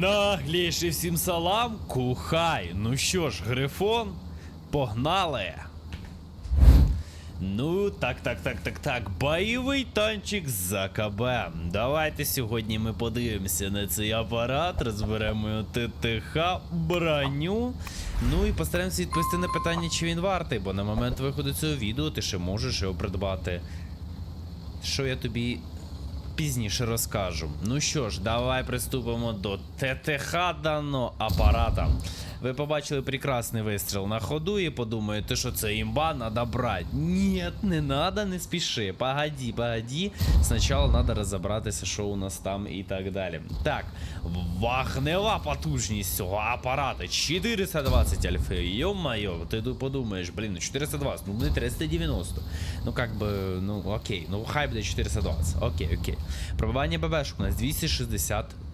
Нагліший всім салам, кухай. Ну що ж, грифон, погнали. Ну, так, так, так, так, так. Бойовий танчик з АКБ. Давайте сьогодні ми подивимося на цей апарат, розберемо його ТТХ, броню. Ну і постараємося відповісти на питання, чи він вартий, бо на момент виходу цього відео ти ще можеш його придбати. Що я тобі пізніше розкажу. Ну що ж, давай приступимо до ТТХ даного апарата. Ви побачили прекрасний вистріл на ходу і подумаєте, що це імба, надо брати. Ні, не надо, не спіши. Погоді, погоді. Спочатку треба розібратися, що у нас там і так далі. Так, вагнева потужність цього апарата 420 альфи. Йо-майо, ти подумаєш, блін, ну 420, ну буде 390. Ну как би, ну окей, ну хай буде 420. Окей, окей. Пробивання ББшок у нас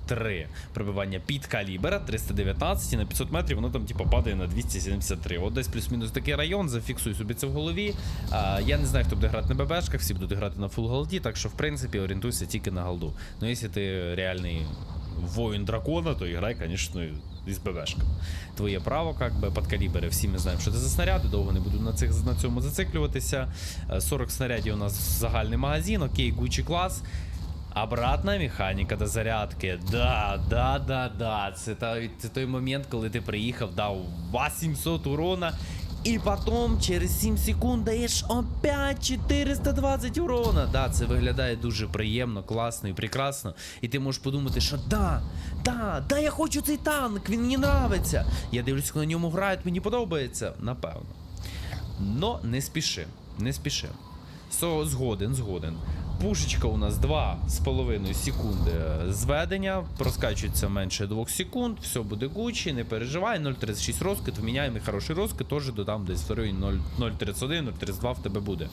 263. Пробивання під калібра 319 і на 500 метрів воно там типу падає на 273. От десь плюс-мінус такий район, зафіксуй собі це в голові. А, я не знаю, хто буде грати на ББшках, всі будуть грати на фул голді, так що в принципі орієнтуйся тільки на голду. Ну якщо ти реальний воїн дракона, то грай, звісно, із ББшками. Твоє право, как би, під калібри. Всі ми знаємо, що це за снаряди, довго не буду на, цих, на цьому зациклюватися. Е, 40 снарядів у нас загальний магазин, окей, Гучі клас. Обратна механіка до зарядки. Да, да, да, да. Це той, це той момент, коли ти приїхав, дав 800 урона. І потім через 7 секунд даєш опять 420 урона. Да, це виглядає дуже приємно, класно і прекрасно. І ти можеш подумати, що да, да, да, я хочу цей танк, він мені нравиться. Я дивлюсь, на ньому грають, мені подобається. Напевно. Но не спіши, не спіши. Со, згоден, згоден. Пушечка у нас 2,5 секунди зведення, Проскачується менше 2 секунд, все буде гучі, не переживай, 0,36 розкид, вміняємо хороший розкид, теж додам десь в районі 0,31, 0,32 в тебе буде.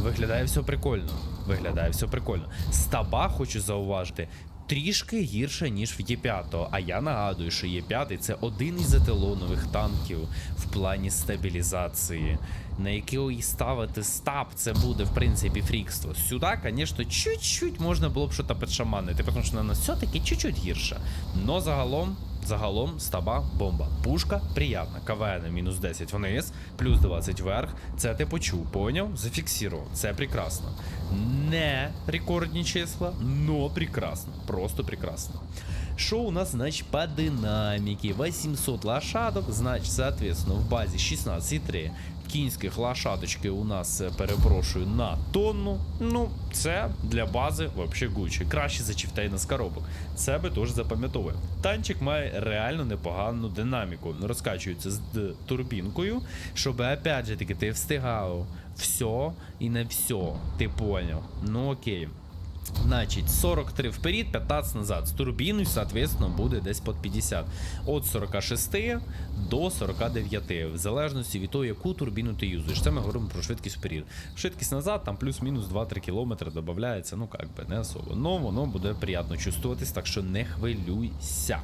Виглядає все прикольно. Виглядає все прикольно. Стаба хочу зауважити. Трішки гірше, ніж в Є5. А я нагадую, що Є5 це один із еталонових танків в плані стабілізації. На який ставити стаб, це буде в принципі фрікство. Сюди, звісно, чуть-чуть можна було б щось підшаманити, тому що вона все-таки чуть-чуть гірше. Но загалом. Загалом стаба бомба. Пушка приятна. КВН мінус 10 вниз, плюс 20 вверх. Це ти почув, поняв? Зафіксував. Це прекрасно. Не рекордні числа, но прекрасно. Просто прекрасно. Що у нас, значить, по динаміки? 800 лошадок, значить, соответственно, в базі 16,3 кінських лошадочки у нас, е, перепрошую, на тонну. Ну, це для бази вообще гучі. Краще за чіфтейна з коробок. Це би теж запам'ятовує. Танчик має реально непогану динаміку. Розкачується з турбінкою, щоб опять же таки ти встигав все і не все. Ти поняв. Ну окей. Значить, 43 вперед, 15 назад. З турбіною, соответственно, буде десь під 50. От 46 до 49. В залежності від того, яку турбіну ти юзуєш. Це ми говоримо про швидкість вперед. Швидкість назад, там плюс-мінус 2-3 км додається, ну як би, не особо. Но воно буде приємно чувствуватись, так що не хвилюйся.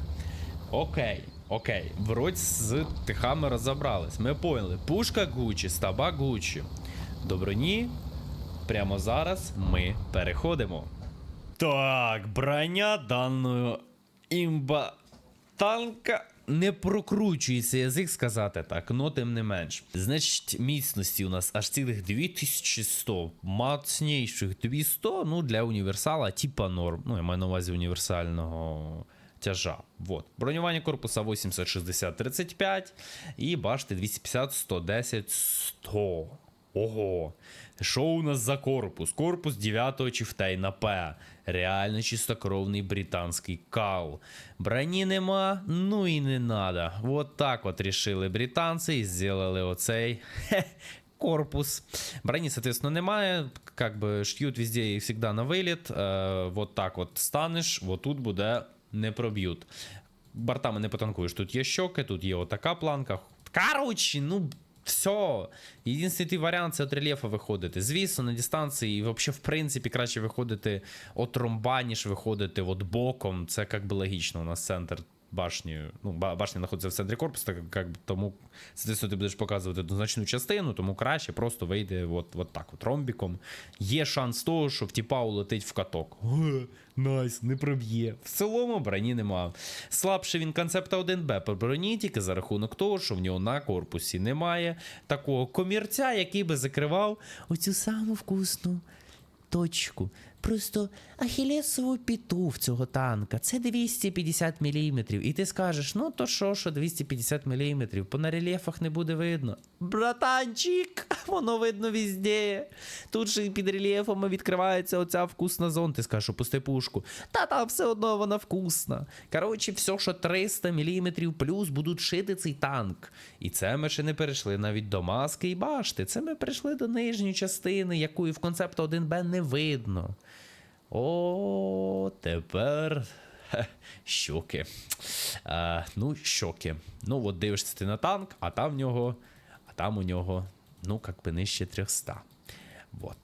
Окей, окей. Вроді з тихами розібрались. Ми поняли. Пушка Гучі, стаба Гучі. До броні Прямо зараз ми переходимо. Так, броня даної імба танка. Не прокручується язик сказати так, но тим не менш. Значить, міцності у нас аж цілих 2100. Мацніших 200, ну для універсала, типа норм. Ну, я маю на увазі універсального тяжа. Вот. Бронювання корпуса 80, 60, 35 і башти 250, 110, 100. Ого. Що у нас за корпус? Корпус 9-го чифтейна П. Реально чистокровний британський кал. Броні нема, ну і не надо. Вот так от рішили британці і зробили оцей. Корпус. Брони, соответственно, немає. Как бы шьют везде і всегда на виліт. Е, вот так от станеш, вот тут буде не проб'ють. Бортами не потанкуєш. Тут є щоки, тут є отака планка. Короче, ну. Все. Єдиний варіант це от рельєфа виходити. Звісно, на дистанції, і взагалі, в принципі, краще виходити от ромба, ніж виходити от боком. Це як би логічно. У нас центр башні. Ну, башня знаходиться в центрі корпусу, так як тому, соответственно, ти будеш показувати однозначну частину, тому краще просто вийде от, от так, от ромбіком. Є шанс того, що в тіпа улетить в каток. Найс, не проб'є. В цілому броні нема. Слабше він концепта 1Б по броні, тільки за рахунок того, що в нього на корпусі немає такого комірця, який би закривав оцю саму вкусну точку. Просто ахілесову піту в цього танка. Це 250 мм. І ти скажеш, ну то що, що 250 мм, по на рельєфах не буде видно. Братанчик, воно видно везде. Тут же під рельєфами відкривається оця вкусна зона. Ти скажеш, опусти пушку. Та там все одно вона вкусна. Коротше, все, що 300 мм плюс будуть шити цей танк. І це ми ще не перейшли навіть до маски і башти. Це ми прийшли до нижньої частини, якої в концепту 1Б не видно. О, тепер. Щоки. А, ну, щоки. Ну, от дивишся ти на танк, а там в нього. А там у нього, ну, як би нижче 300. От.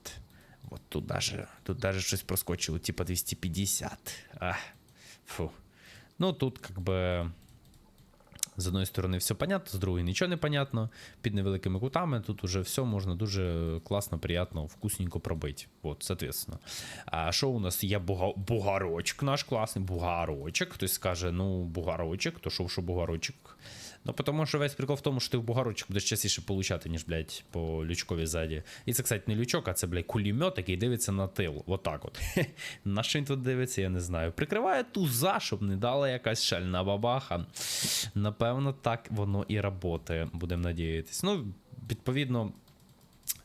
От тут даже, тут даже щось проскочило, типа 250. А, фу. Ну, тут как бы. З одної сторони все понятно, з другої нічого не понятно. Під невеликими кутами тут уже все можна дуже класно, приятно, вкусненько пробити. От, соответственно. А що у нас є буга... бугарочок наш класний, бугарочок. Хтось скаже, ну, бугарочок, то що, що бугарочок? Ну, тому що весь прикол в тому, що ти в бугарочок будеш частіше получати, ніж, блядь, по лючкові ззаді. І це, кстати, не лючок, а це, блядь, кулемет, який дивиться на тил. Отак от. На що він тут дивиться, я не знаю. Прикриває туза, щоб не дала якась шальна бабаха. Напевно, так воно і работає, будемо надіятись. Ну, відповідно.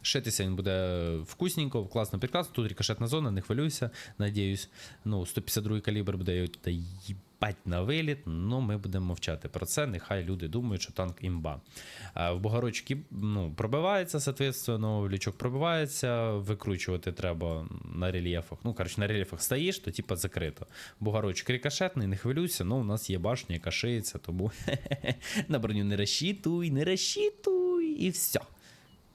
Шитися він буде вкусненько, класно підкласно. Тут рикошетна зона, не хвилюйся, надіюсь. Ну, 152 калібр буде та їбать на виліт, ну ми будемо мовчати про це. Нехай люди думають, що танк імба. В Богородчики ну, пробивається, соответственно, лючок пробивається, викручувати треба на рельєфах. Ну, коротше, на рельєфах стоїш, то типа закрито. Богородчик рикошетний, не хвилюйся, ну у нас є башня, яка шиється, тому на броню не розчитуй, не розчитуй, і все.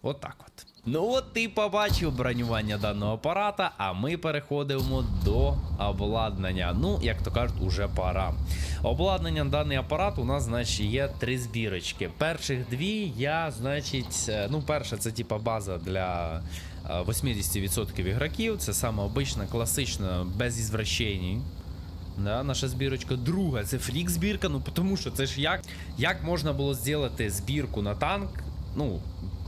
Отак от. Ну от ти побачив бронювання даного апарата, а ми переходимо до обладнання. Ну, як то кажуть, уже пора. Обладнання даний апарат у нас, значить, є три збірочки. Перших дві я, значить, е, ну, перша це типа база для е, 80% ігроків. Це саме обична, класична, без ізвращень. Да, наша збірочка. Друга це фрік збірка. Ну тому що це ж як, як можна було зробити збірку на танк, ну,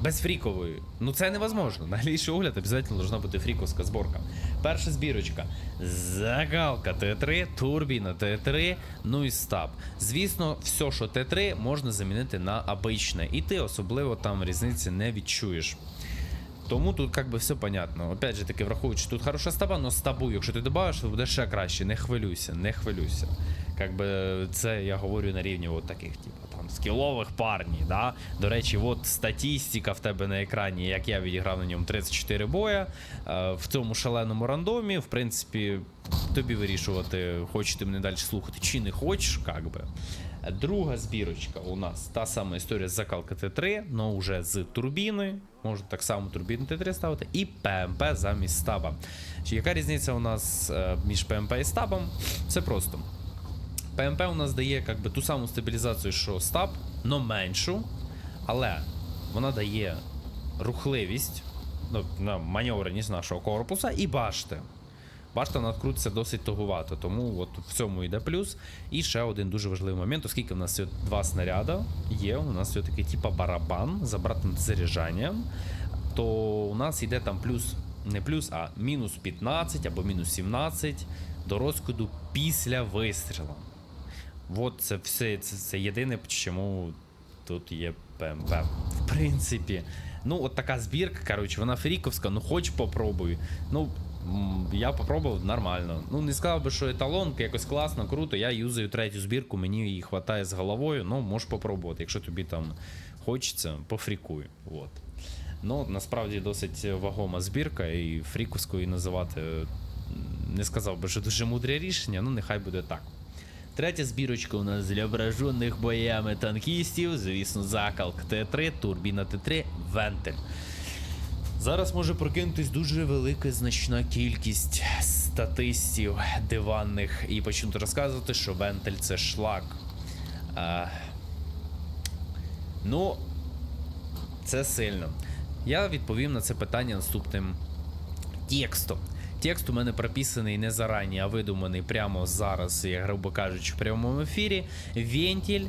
без фрікової. Ну це невозможно. На глійший огляд обов'язково должна бути фріковська зборка. Перша збірочка. Загалка Т3, турбіна Т3, ну і стаб. Звісно, все, що Т3, можна замінити на обичне. І ти особливо там різниці не відчуєш. Тому тут как би все понятно. Опять же таки, враховуючи, тут хороша стаба, але стабу, якщо ти добавиш, то буде ще краще. Не хвилюйся, не хвилюйся. Как би це я говорю на рівні от таких, типу, там, скілових парні. Да? До речі, от статістика в тебе на екрані, як я відіграв на ньому 34 боя. Е, в цьому шаленому рандомі, в принципі, тобі вирішувати, хочеш ти мене далі слухати, чи не хочеш, как би. Друга збірочка у нас та сама історія з закалки Т3, але вже з турбіни. Можна так само турбіну Т3 ставити, і ПМП замість стаба. Яка різниця у нас е, між ПМП і стабом? Це просто. ПМП у нас дає як би, ту саму стабілізацію, що стаб, но меншу, але вона дає рухливість, ну, маневреність нашого корпуса і башти. Башта надкрутиться досить тугувато, тому от в цьому йде плюс. І ще один дуже важливий момент, оскільки в нас два снаряда є, у нас все-таки типа барабан з обратним заряджанням, то у нас йде там плюс, не плюс, а мінус 15 або мінус 17 до розкиду після вистрілу. От це все, це, це єдине, чому тут є ПМП. В принципі, ну от така збірка, коротше, вона фріковська, ну хоч попробуй. Ну, я попробував нормально. Ну, не сказав би, що еталонка якось класно, круто. Я юзаю третю збірку, мені її хватає з головою. Ну, можеш попробувати. Якщо тобі там хочеться, пофрікуй. От. Ну, насправді досить вагома збірка, і фріковською називати не сказав би, що дуже мудре рішення, ну нехай буде так. Третя збірочка у нас для вражених боями танкістів, звісно, закалк Т3, турбіна Т3, вентиль. Зараз може прокинутись дуже велика значна кількість статистів диванних і почнуть розказувати, що вентиль це шлак. А, ну, це сильно. Я відповім на це питання наступним текстом. Текст у мене прописаний не зарані, а видуманий прямо зараз, я грубо кажучи, в прямому ефірі. Вентіль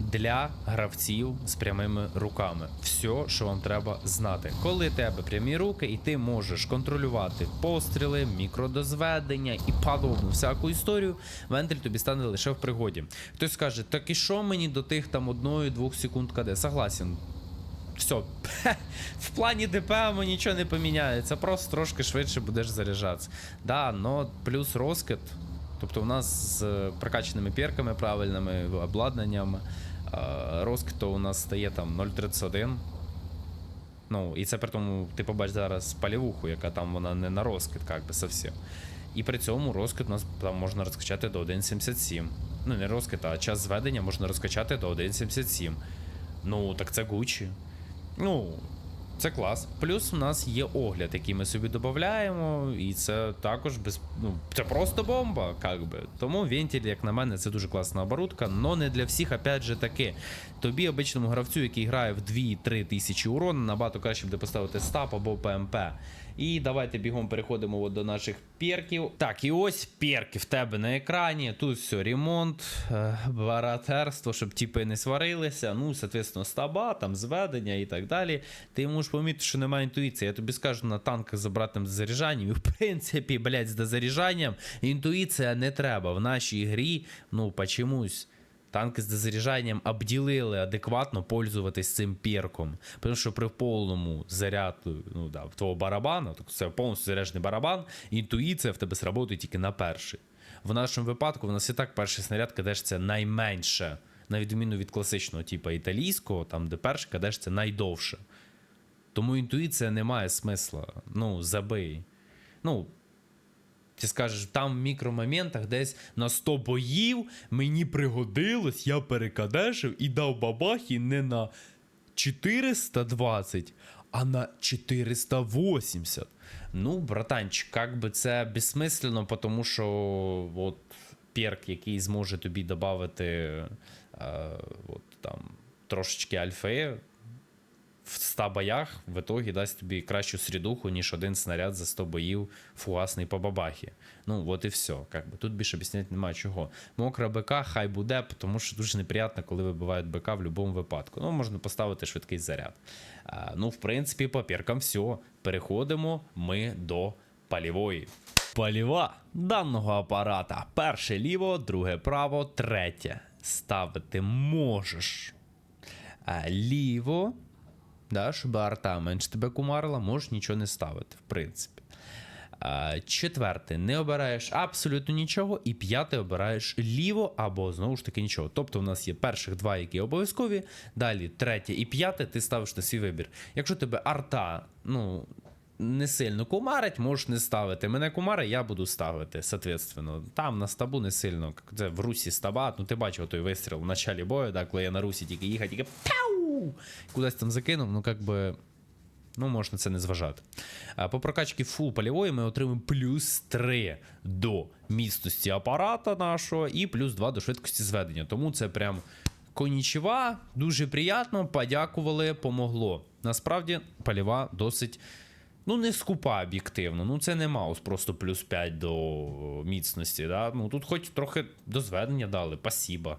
для гравців з прямими руками. Все, що вам треба знати. Коли тебе прямі руки, і ти можеш контролювати постріли, мікродозведення і подобну всяку історію, вентиль тобі стане лише в пригоді. Хтось скаже, так і що мені до тих там одної-двох секунд КД? Согласен, все. В плані ДПМ нічого не поміняється, просто трошки швидше будеш заряджатися. Да, но плюс розкид. Тобто у нас з е, прокачаними перками правильними, обладнанням, е, розкид у нас стає там 0.31. Ну, і це при тому, ти побачиш зараз палівуху, яка там вона не на розкид, як би совсем. І при цьому розкид у нас там можна розкачати до 1.77. Ну, не розкид, а час зведення можна розкачати до 1.77. Ну, так це Гуччі. Ну, це клас. Плюс у нас є огляд, який ми собі додаємо, і це також без. Ну, це просто бомба, як би. Тому вентиль, як на мене, це дуже класна оборудка, но не для всіх, опять же таки. Тобі, обичному гравцю, який грає в 2-3 тисячі урон, набагато краще буде поставити стап або ПМП. І давайте бігом переходимо от до наших перків. Так, і ось перки в тебе на екрані. Тут все, ремонт, е, братерство, щоб тіпи не сварилися. Ну, соответственно, стаба, там зведення і так далі. Ти можеш помітити, що немає інтуїції. Я тобі скажу на танках з обратним заряджанням. І в принципі, блядь, з дозаряджанням інтуїція не треба. В нашій грі, ну, почомусь. Танки з дозаряджанням обділили адекватно пользуватись цим перком. Тому що при повному заряду ну, да, твого барабану, так це повністю заряджений барабан, інтуїція в тебе сработає тільки на перший. В нашому випадку в нас і так перший снаряд кадешся найменше, на відміну від класичного, типу італійського, там де перший кадешся найдовше. Тому інтуїція не має смисла. Ну, забий. Ну, ти скажеш, там в мікромоментах десь на 100 боїв мені пригодилось, я перекадешив і дав бабахі не на 420, а на 480. Ну, братанчик, як би це безсмислено, тому що от перк, який зможе тобі додати е, от, там, трошечки альфи, в 100 боях в итогі дасть тобі кращу срідуху, ніж один снаряд за 100 боїв фугасний по бабахі. Ну, от і все. Как би. Тут більше об'ясняти немає чого. Мокра БК хай буде, тому що дуже неприємно, коли вибивають БК в будь-якому випадку. Ну, можна поставити швидкий заряд. А, ну, в принципі, по перкам все. Переходимо ми до палівої. Паліва даного апарата. Перше ліво, друге право, третє. Ставити можеш. А, ліво да, щоб арта менше тебе кумарила, можеш нічого не ставити, в принципі. Четверте, не обираєш абсолютно нічого, і п'яте обираєш ліво або знову ж таки нічого. Тобто в нас є перших два, які обов'язкові, далі третє і п'яте ти ставиш на свій вибір. Якщо тебе арта, ну. Не сильно кумарить, можеш не ставити. Мене кумари, я буду ставити, соответственно. Там на стабу не сильно. Це в Русі стаба. Ну ти бачив той вистріл в началі бою, да, коли я на Русі тільки їхав, тільки пяу! Кудись там закинув, ну як би. Ну, можна це не зважати. По прокачці фул полівої ми отримаємо плюс 3 до міцності апарата нашого і плюс 2 до швидкості зведення. Тому це прям конічева, дуже приємно, подякували, помогло. Насправді, поліва досить. Ну, не скупа об'єктивно. Ну, це не маус, просто плюс 5 до міцності. Да? Ну, тут хоч трохи до зведення дали, спасіба.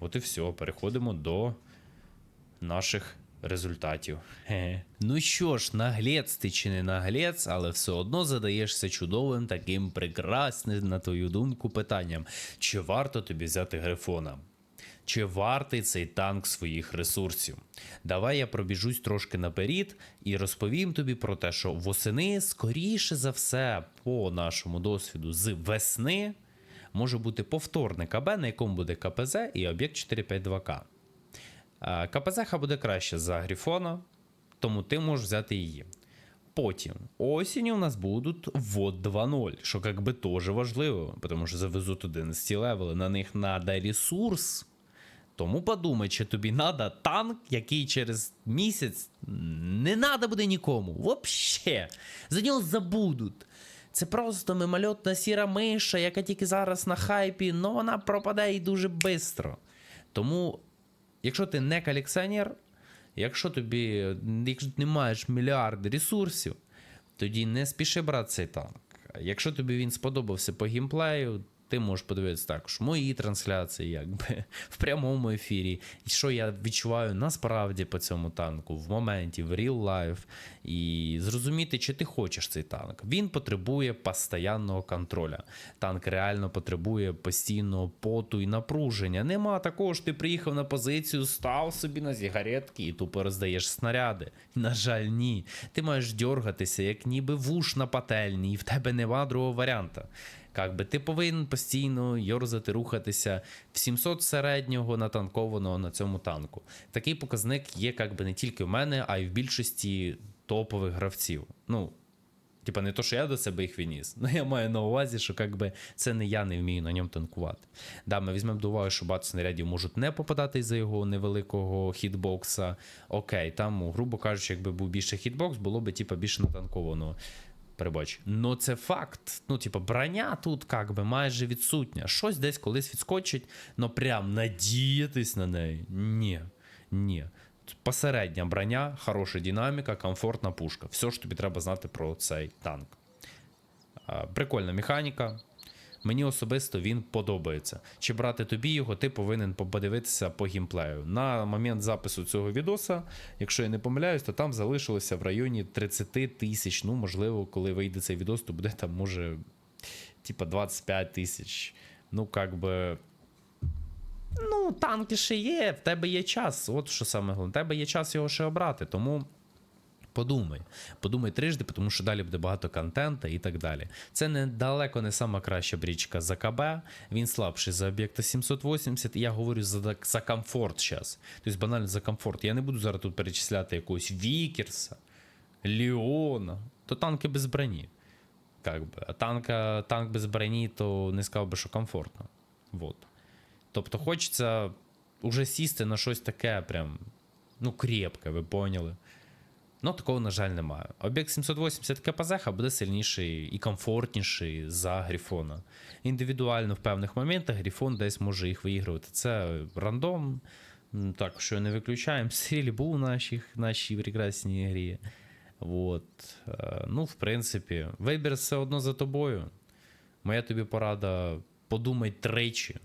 От і все. Переходимо до наших результатів. Ну що ж, наглець ти чи не наглець, але все одно задаєшся чудовим, таким прекрасним, на твою думку, питанням: чи варто тобі взяти грифона? Чи вартий цей танк своїх ресурсів? Давай я пробіжусь трошки наперед і розповім тобі про те, що восени, скоріше за все, по нашому досвіду, з весни може бути повторне КБ, на якому буде КПЗ і об'єкт 452К. А, КПЗ буде краще за Грифона, тому ти можеш взяти її. Потім осінню у нас будуть вод 2.0, що як би теж важливо, тому що завезуть 11 левели, на них треба ресурс. Тому подумай, чи тобі треба танк, який через місяць не треба буде нікому. Вообще. За нього забудуть. Це просто мимольотна сіра миша, яка тільки зараз на хайпі, але вона пропадає дуже швидко. Тому, якщо ти не колекціонер, якщо тобі якщо ти не маєш мільярди ресурсів, тоді не спіши брати цей танк. Якщо тобі він сподобався по геймплею, ти можеш подивитися також мої трансляції, якби в прямому ефірі, і що я відчуваю насправді по цьому танку в моменті, в real life, і зрозуміти, чи ти хочеш цей танк. Він потребує постійного контроля. Танк реально потребує постійного поту і напруження. Нема такого ж ти приїхав на позицію, став собі на зігаретки і тупо роздаєш снаряди. На жаль, ні. Ти маєш дьоргатися, як ніби вуш на пательні, і в тебе нема другого варіанта. Как би ти повинен постійно йорзати, рухатися в 700 середнього натанкованого на цьому танку. Такий показник є как би не тільки в мене, а й в більшості топових гравців. Ну, Типа не то, що я до себе їх виніс. Ну я маю на увазі, що как би, це не я не вмію на ньому танкувати. Да, ми візьмемо до уваги, що багато снарядів можуть не попадати із-за його невеликого хітбокса. Окей, там, грубо кажучи, якби був більше хітбокс, було б типа більше натанковано. Перебач. Ну це факт. Ну, типу, броня тут как би майже відсутня. Щось десь колись відскочить, но прям надіятись на неї. Ні. Ні. Посередня броня, хороша динаміка, комфортна пушка. Все, що тобі треба знати про цей танк. Прикольна механіка. Мені особисто він подобається. Чи брати тобі його, ти повинен подивитися по геймплею. На момент запису цього відоса, якщо я не помиляюсь, то там залишилося в районі 30 тисяч. Ну, можливо, коли вийде цей відос, то буде там, може, типа 25 тисяч. Ну, как би. Ну, танки ще є, в тебе є час. От що саме головне. В тебе є час його ще обрати. Тому подумай. Подумай трижди, тому що далі буде багато контента і так далі. Це не далеко не сама краща брічка за КБ. Він слабший за об'єкта 780. І я говорю за, за комфорт зараз. Тобто банально за комфорт. Я не буду зараз тут перечисляти якогось Вікерса, Ліона. То танки без броні. Как би. А танка, танк без броні, то не сказав би, що комфортно. Вот. Тобто хочеться уже сісти на щось таке, прям, ну, крепке, ви поняли. Ну, такого, на жаль, немає. Об'єкт 780 КПЗ буде сильніший і комфортніший за Грифона. Індивідуально в певних моментах Грифон десь може їх виігрувати. Це рандом. Так, що не виключаємо. Силі був у нашій, нашій прекрасній грі. От. Е, Ну, в принципі, вибір все одно за тобою. Моя тобі порада подумай тричі.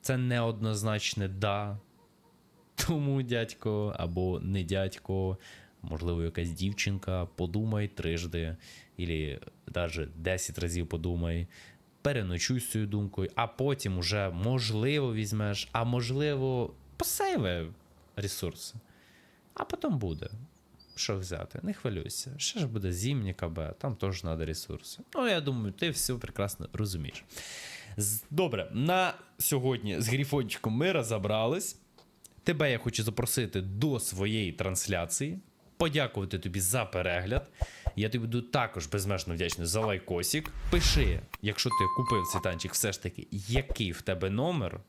Це неоднозначне да. Тому дядько або не дядько, можливо, якась дівчинка, подумай трижди, або навіть 10 разів подумай, переночуй з цією думкою, а потім уже можливо візьмеш, а можливо, посейви ресурси. А потім буде. Що взяти? Не хвилюйся. Ще ж буде зімня КБ, там теж треба ресурси. Ну, я думаю, ти все прекрасно розумієш. Добре, на сьогодні з грифончиком ми розібрались. Тебе я хочу запросити до своєї трансляції. Подякувати тобі за перегляд. Я тобі буду також безмежно вдячний за лайкосик. Пиши, якщо ти купив цей танчик, все ж таки, який в тебе номер.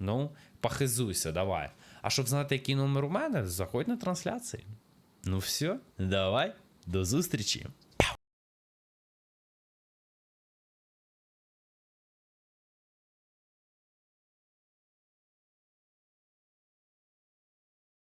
Ну, похизуйся, давай. А щоб знати, який номер у мене, заходь на трансляції. Ну все, давай, до зустрічі.